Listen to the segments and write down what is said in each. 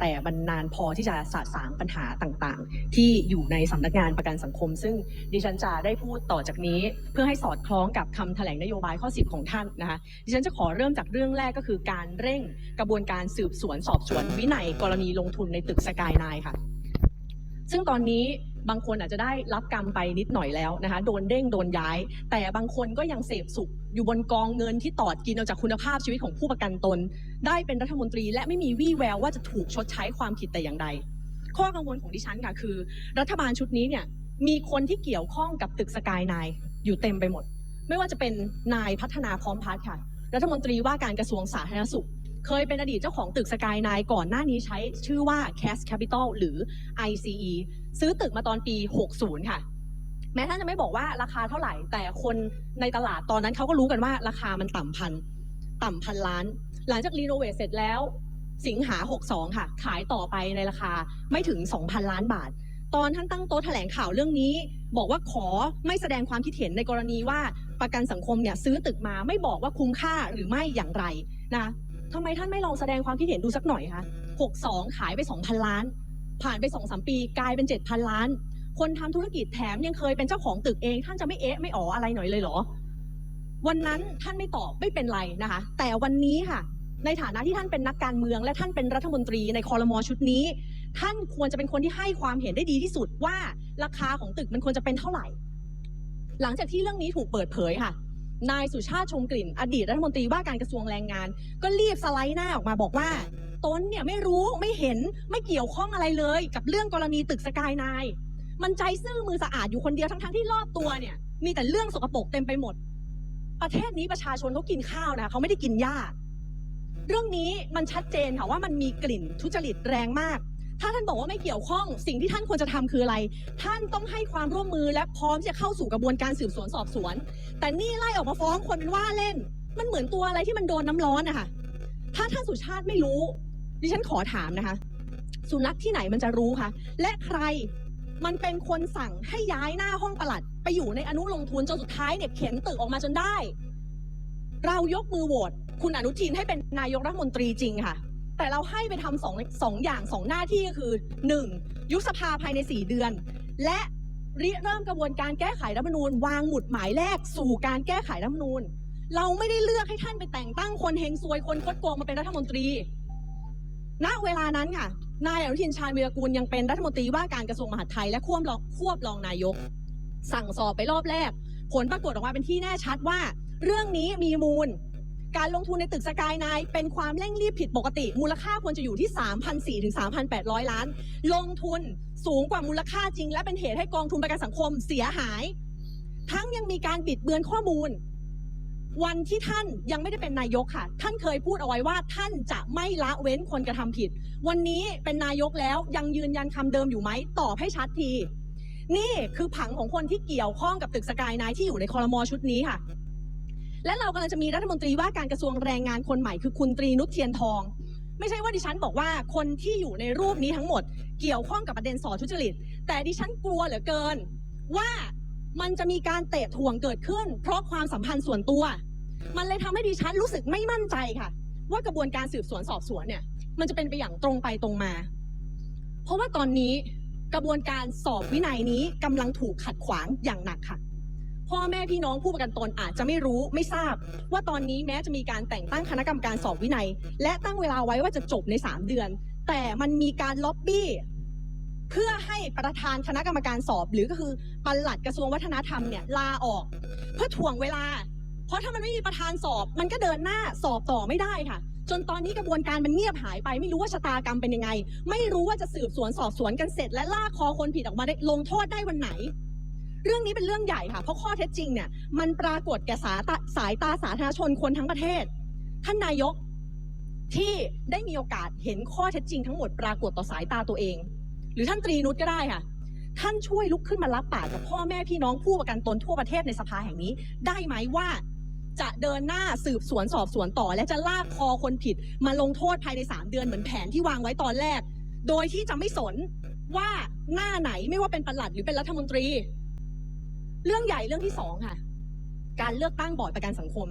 แต่มันนานพอที่จะสะสางปัญหาต่างๆ ที่อยู่ในสำนักงานประกันสังคม ซึ่งดิฉันจะได้พูดต่อจากนี้ เพื่อให้สอดคล้องกับคำแถลงนโยบายข้อ 10 ของท่านนะคะดิฉันจะขอเริ่มจากเรื่องแรกก็คือการเร่งกระบวนการสืบสวนสอบสวนวินัยกรณีลงทุนในตึกสกายไนค่ะ ซึ่งตอนนี้ บางคนอาจจะได้รับกรรมไปนิดหน่อยแล้วนะคะ โดนเด้งโดนย้าย แต่บางคนก็ยังเสพสุข อยู่บนกองเงินที่ตอดกินเอาจากคุณภาพชีวิตของผู้ประกันตน ได้เป็นรัฐมนตรี และไม่มีวี่แววว่าจะถูกชดใช้ความผิดแต่อย่างใด ข้อกังวลของดิฉันค่ะคือ รัฐบาลชุดนี้เนี่ยมีคนที่เกี่ยวข้องกับตึกสกายไนอยู่เต็มไปหมด ไม่ว่าจะเป็นนายพัฒนาพร้อมพัฒน์ค่ะ รัฐมนตรีว่าการกระทรวงสาธารณสุข เคยเป็นอดีตเจ้าของตึกสกายไนก่อนหน้านี้ใช้ชื่อว่า Cash Capital หรือ ICE ซื้อตึกมาตอนปี 60 ค่ะ แม้ท่านจะไม่บอกว่าราคาเท่าไหร่ แต่คนในตลาดตอนนั้นเขาก็รู้กันว่าราคามันต่ำพัน ต่ำพันล้าน หลังจากรีโนเวทเสร็จแล้ว สิงหา 62 ค่ะ ขายต่อไปในราคาไม่ถึง 2,000 ล้านบาทตอนท่านตั้งโต๊ะแถลงข่าวเรื่องนี้ บอกว่าขอไม่แสดงความคิดเห็นในกรณีว่าประกันสังคมเนี่ยซื้อตึกมาไม่บอกว่าคุ้มค่าหรือไม่อย่างไรนะ ทำไมท่านไม่ลองแสดงความคิดเห็นดูสักหน่อยคะ62 ขายไป 2,000 ล้าน ผ่านไป 2-3 ปีกลายเป็น 7,000 ล้าน คนทำธุรกิจแถมยังเคยเป็นเจ้าของตึกเอง ท่านจะไม่เอ๊ะไม่อ๋ออะไรหน่อยเลยเหรอ วันนั้นท่านไม่ตอบไม่เป็นไรนะคะ แต่วันนี้ค่ะ ในฐานะที่ท่านเป็นนักการเมือง และท่านเป็นรัฐมนตรีในคอรมอชุดนี้ ท่านควรจะเป็นคนที่ให้ความเห็นได้ดีที่สุดว่าราคาของตึกมันควรจะเป็นเท่าไหร่ หลังจากที่เรื่องนี้ถูกเปิดเผยค่ะ นายสุชาติชมกลิ่น อดีตรัฐมนตรีว่าการกระทรวงแรงงาน ก็รีบสไลด์หน้าออกมาบอกว่าตนเนี่ยไม่รู้ไม่เห็นไม่เกี่ยวข้องอะไรเลย กับเรื่องกรณีตึกสกายนน์มันใจซื่อมือสะอาดอยู่คนเดียวทั้งๆที่รอบตัวเนี่ย มีแต่เรื่องสกปรกเต็มไปหมด ประเทศนี้ประชาชนเขากินข้าวนะเขาไม่ได้กินหญ้าเรื่องนี้มันชัดเจนค่ะว่ามันมีกลิ่นทุจริตแรงมาก ถ้าท่านบอกว่าไม่เกี่ยวข้อง สิ่งที่ท่านควรจะทำคืออะไร ท่านต้องให้ความร่วมมือและพร้อมที่จะเข้าสู่กระบวนการสืบสวนสอบสวน แต่นี่ไล่ออกมาฟ้องคนเป็นว่าเล่น มันเหมือนตัวอะไรที่มันโดนน้ำร้อนนะคะถ้าท่านสุชาติไม่รู้ ดิฉันขอถามนะคะ สุนัขที่ไหนมันจะรู้คะและใครมันเป็นคนสั่งให้ย้ายหน้าห้องประหลัด ไปอยู่ในอนุลงทุนจนสุดท้ายเนี่ยเข็นตึกออกมาจนได้ เรายกมือโหวตคุณอนุทินให้เป็นนายกรัฐมนตรีจริงค่ะ แต่เราให้ไปทำสองสองอย่างสองหน้าที่ก็คือหนึ่งยุบสภาภายในสี่เดือน และริเริ่มกระบวนการแก้ไขรัฐธรรมนูญวางหมุดหมายแรกสู่การแก้ไขรัฐธรรมนูญ เราไม่ได้เลือกให้ท่านไปแต่งตั้งคนเฮงซวยคนคดโกงมาเป็นรัฐมนตรี ณเวลานั้นค่ะ นายอนุทินชาญวีรกูลยังเป็นรัฐมนตรีว่าการกระทรวงมหาดไทยและควบรองควบรองนายก สั่งสอบไปรอบแรก ผลปรากฏออกมาเป็นที่แน่ชัดว่า เรื่องนี้มีมูล การลงทุนในตึกสกายไนเป็นความเร่งรีบผิดปกติ มูลค่าควรจะอยู่ที่ 3,400ถึง3,800 ล้าน ลงทุนสูงกว่ามูลค่าจริง และเป็นเหตุให้กองทุนประกันสังคมเสียหาย ทั้งยังมีการบิดเบือนข้อมูล วันที่ท่านยังไม่ได้เป็นนายกค่ะ ท่านเคยพูดเอาไว้ว่าท่านจะไม่ละเว้นคนกระทำผิด วันนี้เป็นนายกแล้วยังยืนยันคำเดิมอยู่ไหมตอบให้ชัดที นี่คือผังของคนที่เกี่ยวข้องกับตึกสกายไนท์ที่อยู่ในคอรมอชุดนี้ค่ะ และเรากำลังจะมีรัฐมนตรีว่าการกระทรวงแรงงานคนใหม่คือคุณตรีนุชเทียนทอง ไม่ใช่ว่าดิฉันบอกว่าคนที่อยู่ในรูปนี้ทั้งหมด เกี่ยวข้องกับประเด็นสอทุจริต แต่ดิฉันกลัวเหลือเกิน ว่ามันจะมีการเตะถ่วงเกิดขึ้น เพราะความสัมพันธ์ส่วนตัว มันเลยทำให้ดิฉันรู้สึกไม่มั่นใจค่ะ ว่ากระบวนการสืบสวนสอบสวนเนี่ย มันจะเป็นไปอย่างตรงไปตรงมา เพราะว่าตอนนี้กระบวนการสอบวินัยนี้กำลังถูกขัดขวางอย่างหนักค่ะ พ่อแม่พี่น้องผู้ประกันตนอาจจะไม่รู้ไม่ทราบ ว่าตอนนี้แม้จะมีการแต่งตั้งคณะกรรมการสอบวินัย และตั้งเวลาไว้ว่าจะจบใน 3 เดือน แต่มันมีการล็อบบี้เพื่อให้ประธานคณะกรรมการสอบ หรือก็คือปลัดกระทรวงวัฒนธรรมเนี่ยลาออก เพื่อถ่วงเวลา เพราะถ้ามันไม่มีประธานสอบ มันก็เดินหน้าสอบต่อไม่ได้ค่ะ จนตอนนี้กระบวนการมันเงียบหายไป ไม่รู้ว่าชะตากรรมเป็นยังไง ไม่รู้ว่าจะสืบสวนสอบสวนกันเสร็จ และล่าคอคนผิดออกมาได้ลงโทษได้วันไหน เรื่องนี้เป็นเรื่องใหญ่ค่ะ เพราะข้อเท็จจริงเนี่ยมันปรากฏแก่สายตาสายตาสาธารณชนคนทั้งประเทศ ท่านนายกที่ได้มีโอกาสเห็นข้อเท็จจริงทั้งหมดปรากฏต่อสายตาตัวเอง หรือท่านตรีนุชก็ได้ค่ะ ท่านช่วยลุกขึ้นมารับปากกับพ่อแม่พี่น้องผู้ประกันตนทั่วประเทศในสภาแห่งนี้ ได้ไหมว่าจะเดินหน้าสืบสวนสอบสวนต่อ และจะลากคอคนผิด มาลงโทษภายใน 3 เดือนเหมือนแผนที่วางไว้ตอนแรก โดยที่จะไม่สนว่าหน้าไหนไม่ว่าเป็นประหลัดหรือเป็นรัฐมนตรี เรื่องใหญ่เรื่องที่สองค่ะ การเลือกตั้งบอร์ดประกันสังคม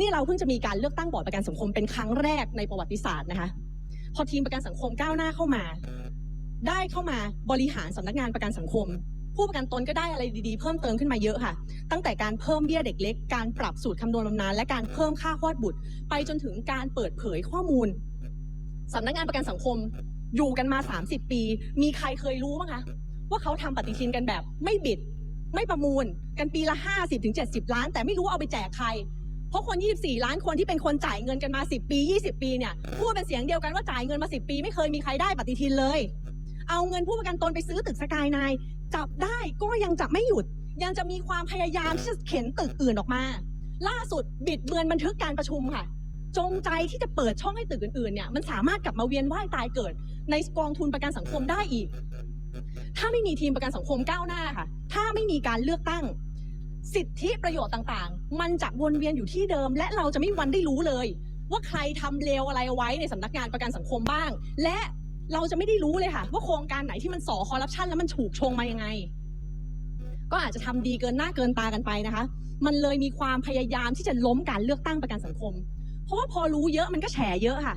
นี่เราเพิ่งจะมีการเลือกตั้งบอร์ดประกันสังคมเป็นครั้งแรกในประวัติศาสตร์นะคะ พอทีมประกันสังคมก้าวหน้าเข้ามา ได้เข้ามาบริหารสำนักงานประกันสังคม ผู้ประกันตนก็ได้อะไรดีๆ เพิ่มเติมขึ้นมาเยอะค่ะ ตั้งแต่การเพิ่มเบี้ยเด็กเล็ก การปรับสูตรคำนวณบำนาญและการเพิ่มค่าคลอดบุตร ไปจนถึงการเปิดเผยข้อมูลสำนักงานประกันสังคมอยู่กันมา 30 ปี มีใครเคยรู้บ้างคะว่าเขาทำปฏิทินกันแบบไม่บิด ไม่ประมูลกันปีละ 50ถึง70 ล้าน แต่ไม่รู้เอาไปแจกใคร เพราะคน 24 ล้านคนที่เป็นคนจ่ายเงินกันมา 10 ปี 20 ปีเนี่ยพูดเป็นเสียงเดียวกันว่าจ่ายเงินมา 10 ปี ไม่เคยมีใครได้ปฏิทินเลย เอาเงินผู้ประกันตนไปซื้อตึกสกายนน์จับได้ก็ยังจับไม่หยุด ยังจะมีความพยายามที่จะเข็นตึกอื่นออกมา ล่าสุดบิดเบือนบันทึกการประชุมค่ะ จงใจที่จะเปิดช่องให้ตึกอื่นๆเนี่ยมันสามารถกลับมาเวียนว่ายตายเกิด ในกองทุนประกันสังคมได้อีก ถ้าไม่มีทีมประกันสังคมก้าวหน้าค่ะ ถ้าไม่มีการเลือกตั้ง สิทธิประโยชน์ต่างๆ มันจะวนเวียนอยู่ที่เดิม และเราจะไม่มีวันได้รู้เลย ว่าใครทำเลวอะไรเอาไว้ในสำนักงานประกันสังคมบ้าง และเราจะไม่ได้รู้เลยค่ะ ว่าโครงการไหนที่มันส่อคอร์รัปชันแล้วมันถูกชงมายังไง ก็อาจจะทำดีเกินหน้าเกินตากันไปนะคะ มันเลยมีความพยายามที่จะล้มการเลือกตั้งประกันสังคม เพราะว่าพอรู้เยอะมันก็แฉเยอะค่ะ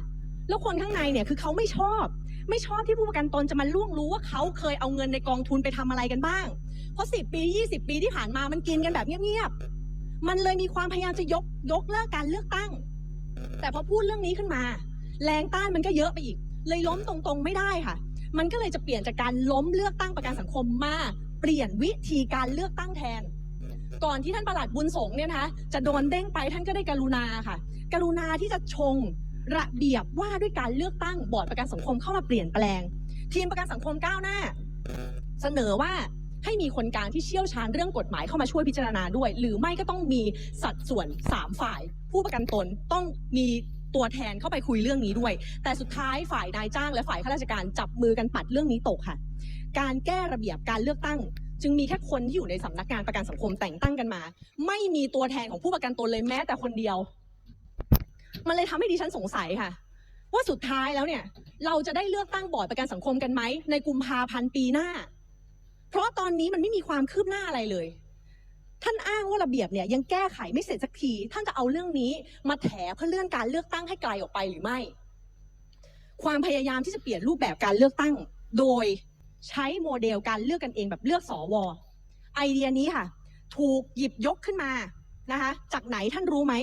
แล้วคนข้างในเนี่ยคือเขาไม่ชอบ ไม่ชอบที่ผู้ประกันตนจะมาล่วงรู้ว่าเขาเคยเอาเงินในกองทุนไปทำอะไรกันบ้าง เพราะ10ปี20ปีที่ผ่านมามันกินกันแบบเงียบๆ มันเลยมีความพยายามจะยกยกเลิกการเลือกตั้ง แต่พอพูดเรื่องนี้ขึ้นมา แรงต้านมันก็เยอะไปอีก เลยล้มตรงๆไม่ได้ค่ะ มันก็เลยจะเปลี่ยนจากการล้มเลือกตั้งประกันสังคมมาเปลี่ยนวิธีการเลือกตั้งแทน ก่อนที่ท่านประหลัดบุญสงเนี่ยนะคะจะโดนเด้งไปท่านก็ได้กรุณาค่ะ กรุณาที่จะชง ระเบียบว่าด้วยการเลือกตั้งบอร์ดประกันสังคมเข้ามาเปลี่ยนแปลง ทีมประกันสังคมก้าวหน้า เสนอว่าให้มีคนกลางที่เชี่ยวชาญเรื่องกฎหมายเข้ามาช่วยพิจารณาด้วย หรือไม่ก็ต้องมีสัดส่วน 3 ฝ่าย ผู้ประกันตนต้องมีตัวแทนเข้าไปคุยเรื่องนี้ด้วย แต่สุดท้ายฝ่ายนายจ้างและฝ่ายข้าราชการจับมือกันปัดเรื่องนี้ตกค่ะ การแก้ระเบียบการเลือกตั้ง จึงมีแค่คนที่อยู่ในสำนักงานประกันสังคมแต่งตั้งกันมา ไม่มีตัวแทนของผู้ประกันตนเลยแม้แต่คนเดียว มันเลยทำให้ดิฉันสงสัยค่ะ ว่าสุดท้ายแล้วเนี่ย เราจะได้เลือกตั้งบอร์ดประกันสังคมกันไหมในกุมภาพันธ์ปีหน้า เพราะตอนนี้มันไม่มีความคืบหน้าอะไรเลย ท่านอ้างว่าระเบียบเนี่ยยังแก้ไขไม่เสร็จสักที ท่านจะเอาเรื่องนี้มาแถเพื่อเลื่อนการเลือกตั้งให้ไกลออกไปหรือไม่ ความพยายามที่จะเปลี่ยนรูปแบบการเลือกตั้ง โดยใช้โมเดลการเลือกกันเองแบบเลือกสวไอเดียนี้ค่ะ ถูกหยิบยกขึ้นมานะคะ จากไหนท่านรู้ไหม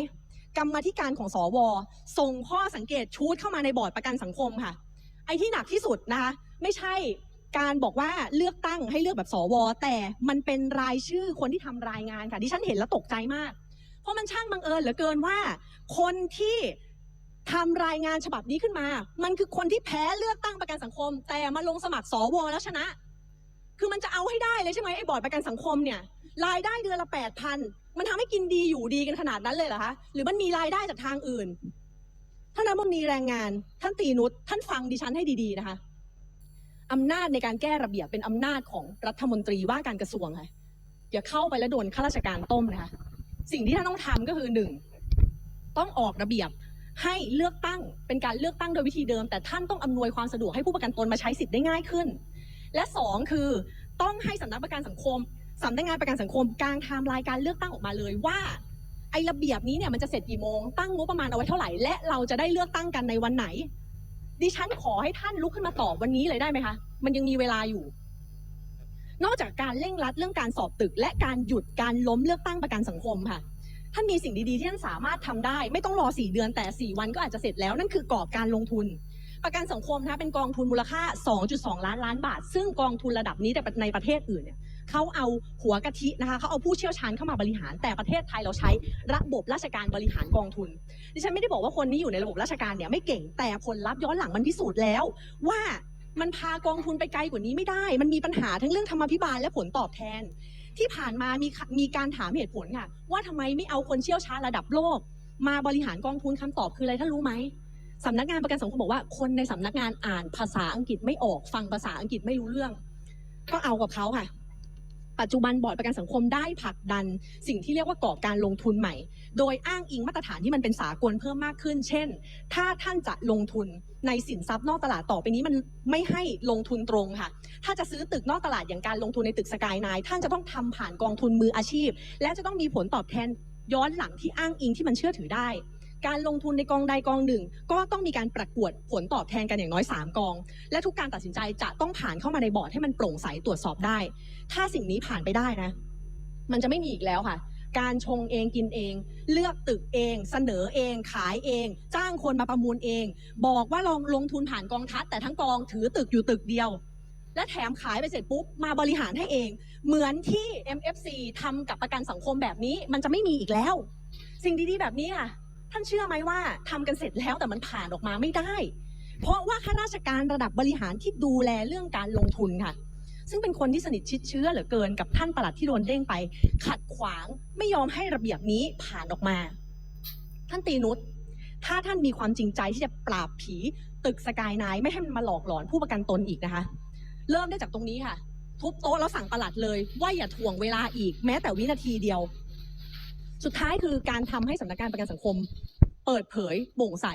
กรรมาธิการของสว ส่งข้อสังเกตชูดเข้ามาในบอร์ดประกันสังคมค่ะ ไอ้ที่หนักที่สุดนะคะไม่ใช่การบอกว่าเลือกตั้งให้เลือกแบบสว แต่มันเป็นรายชื่อคนที่ทำรายงานค่ะที่ฉันเห็นแล้วตกใจมาก เพราะมันช่างบังเอิญเหลือเกินว่า คนที่ทำรายงานฉบับนี้ขึ้นมา มันคือคนที่แพ้เลือกตั้งประกันสังคม แต่มาลงสมัครสวแล้วชนะ คือมันจะเอาให้ได้เลยใช่ไหมไอ้บอร์ดประกันสังคมเนี่ย รายได้เดือนละแปดพัน มันทำให้กินดีอยู่ดีกันขนาดนั้นเลยเหรอคะหรือมันมีรายได้จากทางอื่นท่านรัฐมนตรีแรงงาน ท่านตีนุชท่านฟังดิฉันให้ดีๆนะคะอำนาจในการแก้ระเบียบเป็นอำนาจของรัฐมนตรีว่าการกระทรวงค่ะอย่าเข้าไปแล้วโดนข้าราชการต้มนะคะสิ่งที่ท่านต้องทำก็คือหนึ่งต้องออกระเบียบให้เลือกตั้งเป็นการเลือกตั้งโดยวิธีเดิม แต่ท่านต้องอำนวยความสะดวกให้ผู้ประกันตนมาใช้สิทธิ์ได้ง่ายขึ้น และสองคือต้องให้สำนักประกันสังคม สำนักงานประกันสังคมกลางไทม์ไลน์การเลือกตั้งออกมาเลยว่า ไอ้ระเบียบนี้เนี่ยมันจะเสร็จกี่โมงตั้งงบประมาณเอาไว้เท่าไหร่และเราจะได้เลือกตั้งกันในวันไหน ดิฉันขอให้ท่านลุกขึ้นมาตอบวันนี้เลยได้ไหมคะ มันยังมีเวลาอยู่ นอกจากการเร่งรัดเรื่องการสอบตึก และการหยุดการล้มเลือกตั้งประกันสังคมค่ะท่านมีสิ่งดีๆ ที่ท่านสามารถทำได้ ไม่ต้องรอ 4 เดือนแต่ 4 วันก็อาจจะเสร็จแล้วนั่นคือกรอบการลงทุน ประกันสังคมนะคะเป็นกองทุนมูลค่า 2.2 ล้านล้านบาท ซึ่งกองทุนระดับนี้แต่ในประเทศอื่นเนี่ย เขาเอาหัวกะทินะคะเขาเอาผู้เชี่ยวชาญเข้ามาบริหาร แต่ประเทศไทยเราใช้ระบบราชการบริหารกองทุนดิฉันไม่ได้บอกว่าคนที่อยู่ในระบบราชการเนี่ยไม่เก่งแต่ผลลัพธ์ย้อนหลังมันพิสูจน์แล้ว ว่ามันพากองทุนไปไกลกว่านี้ไม่ได้ มันมีปัญหาทั้งเรื่องธรรมาภิบาลและผลตอบแทน ที่ผ่านมามีมีการถามเหตุผลค่ะ ว่าทำไมไม่เอาคนเชี่ยวชาญระดับโลก มาบริหารกองทุนคำตอบคืออะไรท่านรู้ไหมสำนักงานประกันสังคมบอกว่าคนในสำนักงานอ่านภาษาอังกฤษไม่ออกฟังภาษาอังกฤษไม่รู้เรื่อง ก็เอากับเขาค่ะ ปัจจุบันบอร์ดประกันสังคมได้ผลักดัน สิ่งที่เรียกว่ากรอบการลงทุนใหม่ โดยอ้างอิงมาตรฐานที่มันเป็นสากลเพิ่มมากขึ้น เช่น ถ้าท่านจะลงทุนในสินทรัพย์นอกตลาดต่อไปนี้มันไม่ให้ลงทุนตรงค่ะ ถ้าจะซื้อตึกนอกตลาดอย่างการลงทุนในตึกสกายไนท่านจะต้องทำผ่านกองทุนมืออาชีพ และจะต้องมีผลตอบแทนย้อนหลังที่อ้างอิงที่มันเชื่อถือได้ การลงทุนในกองใดกองหนึ่ง ก็ต้องมีการประกวดผลตอบแทนกันอย่างน้อย 3 กอง และทุกการตัดสินใจจะต้องผ่านเข้ามาในบอร์ดให้มันโปร่งใสตรวจสอบได้ ถ้าสิ่งนี้ผ่านไปได้นะ มันจะไม่มีอีกแล้วค่ะ การชงเองกินเอง เลือกตึกเอง เสนอเอง ขายเอง จ้างคนมาประมูลเอง บอกว่าลองลงทุนผ่านกองทัพแต่ทั้งกองถือตึกอยู่ตึกเดียวและแถมขายไปเสร็จปุ๊บ มาบริหารให้เอง เหมือนที่ MFC ทำกับประกันสังคมแบบนี้ มันจะไม่มีอีกแล้ว สิ่งดีๆแบบนี้ค่ะ ท่านเชื่อไหมว่าทำกันเสร็จแล้วแต่มันผ่านออกมาไม่ได้ เพราะว่าข้าราชการระดับบริหารที่ดูแลเรื่องการลงทุนค่ะ ซึ่งเป็นคนที่สนิทชิดเชื้อเหลือเกินกับท่านประหลัดที่โดนเด้งไป ขัดขวางไม่ยอมให้ระเบียบนี้ผ่านออกมา ท่านตีนุชถ้าท่านมีความจริงใจที่จะปราบผีตึกสกายไนท์ไม่ให้มันมาหลอกหลอนผู้ประกันตนอีกนะคะ เริ่มได้จากตรงนี้ค่ะ ทุบโต๊ะแล้วสั่งประหลัดเลย ว่าอย่าถ่วงเวลาอีกแม้แต่วินาทีเดียว สุดท้ายคือการทำให้สำนักงานประกันสังคม เปิดเผยโปร่งใส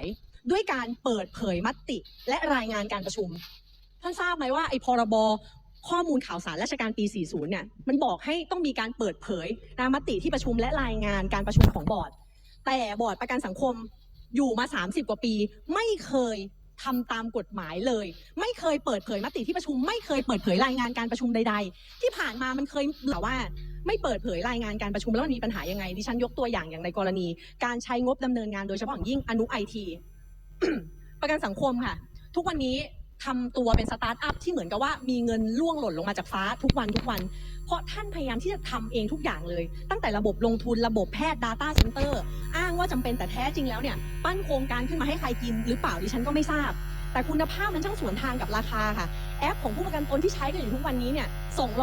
ด้วยการเปิดเผยมติและรายงานการประชุม ท่านทราบไหมว่าไอ้พรบข้อมูลข่าวสารราชการปี 40 เนี่ย มันบอกให้ต้องมีการเปิดเผยนะมติที่ประชุมและรายงานการประชุมของบอร์ด แต่บอร์ดประกันสังคมอยู่มา 30 กว่าปี ไม่เคยทำตามกฎหมายเลย ไม่เคยเปิดเผยมติที่ประชุม ไม่เคยเปิดเผยรายงานการประชุมใด ๆ ที่ผ่านมามันเคยแต่ว่า ไม่เปิดเผยรายงานการประชุมแล้วมันมีปัญหายังไงดิฉันยกตัวอย่างอย่างในกรณี การใช้งบดำเนินงานโดยเฉพาะอย่างยิ่งอนุไอทีประกันสังคมค่ะ ทุกวันนี้ทำตัวเป็นสตาร์ทอัพที่เหมือนกับว่ามีเงินล่วงหล่นลงมาจากฟ้าทุกวันทุกวัน เพราะท่านพยายามที่จะทำเองทุกอย่างเลย ตั้งแต่ระบบลงทุนระบบแพทย์ Data Center อ้างว่าจำเป็นแต่แท้จริงแล้วเนี่ย ปั้นโครงการขึ้นมาให้ใครกินหรือเปล่าดิฉันก็ไม่ทราบ แต่คุณภาพมันช่างสวนทางกับราคาค่ะ แอปของผู้ประกันตนที่ใช้กันอยู่ทุกวันนี้เนี่ย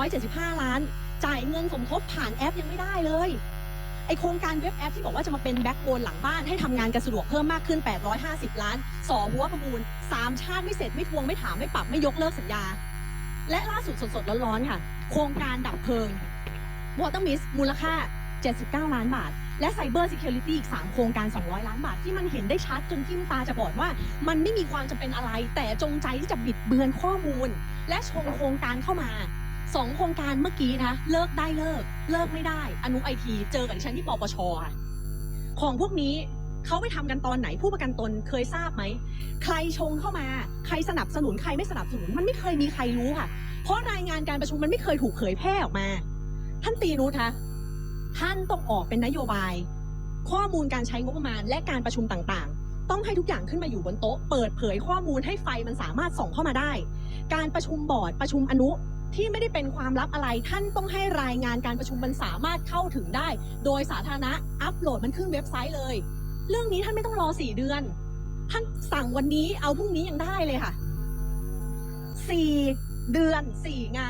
275 ล้าน จ่ายเงินสมทบผ่านแอปยังไม่ได้เลยไอโครงการเว็บแอปที่บอกว่าจะมาเป็นแบ็กโบนหลังบ้านให้ทำงานกันสะดวกเพิ่มมากขึ้น 850 ล้านสอหัวประมูล 3 ชาติไม่เสร็จไม่ทวงไม่ถามไม่ปรับไม่ยกเลิกสัญญา และล่าสุดสดๆร้อนๆค่ะ โครงการดับเพลิง Water Mist มูลค่า 79 ล้านบาท และ Cyber Security อีก 3 โครงการ 200 ล้านบาท ที่มันเห็นได้ชัดจนทิ่มตาจะบอดว่า มันไม่มีความจำเป็นอะไร แต่จงใจที่จะบิดเบือนข้อมูล และชงโครงการเข้ามา สองโครงการเมื่อกี้นะ เลิกได้เลิก เลิกไม่ได้ อนุไอที เจอกับดิฉันที่ปปชของพวกนี้เขาไปทำกันตอนไหนผู้ประกันตนเคยทราบไหม ใครชงเข้ามา ใครสนับสนุนใครไม่สนับสนุนมันไม่เคยมีใครรู้ค่ะ เพราะรายงานการประชุมมันไม่เคยถูกเผยแพร่ออกมา ท่านตีนุชคะท่านต้องออกเป็นนโยบาย ข้อมูลการใช้งบประมาณและการประชุมต่างๆ ต้องให้ทุกอย่างขึ้นมาอยู่บนโต๊ะ เปิดเผยข้อมูลให้ไฟมันสามารถส่องเข้ามาได้ การประชุมบอร์ดประชุมอนุ ที่ไม่ได้เป็นความลับอะไร ท่านต้องให้รายงานการประชุมมันสามารถเข้าถึงได้ โดยสาธารณะอัปโหลดมันขึ้นเว็บไซต์เลย เรื่องนี้ท่านไม่ต้องรอสี่เดือน ท่านสั่งวันนี้เอาพรุ่งนี้ยังได้เลยค่ะสี่เดือนสี่งาน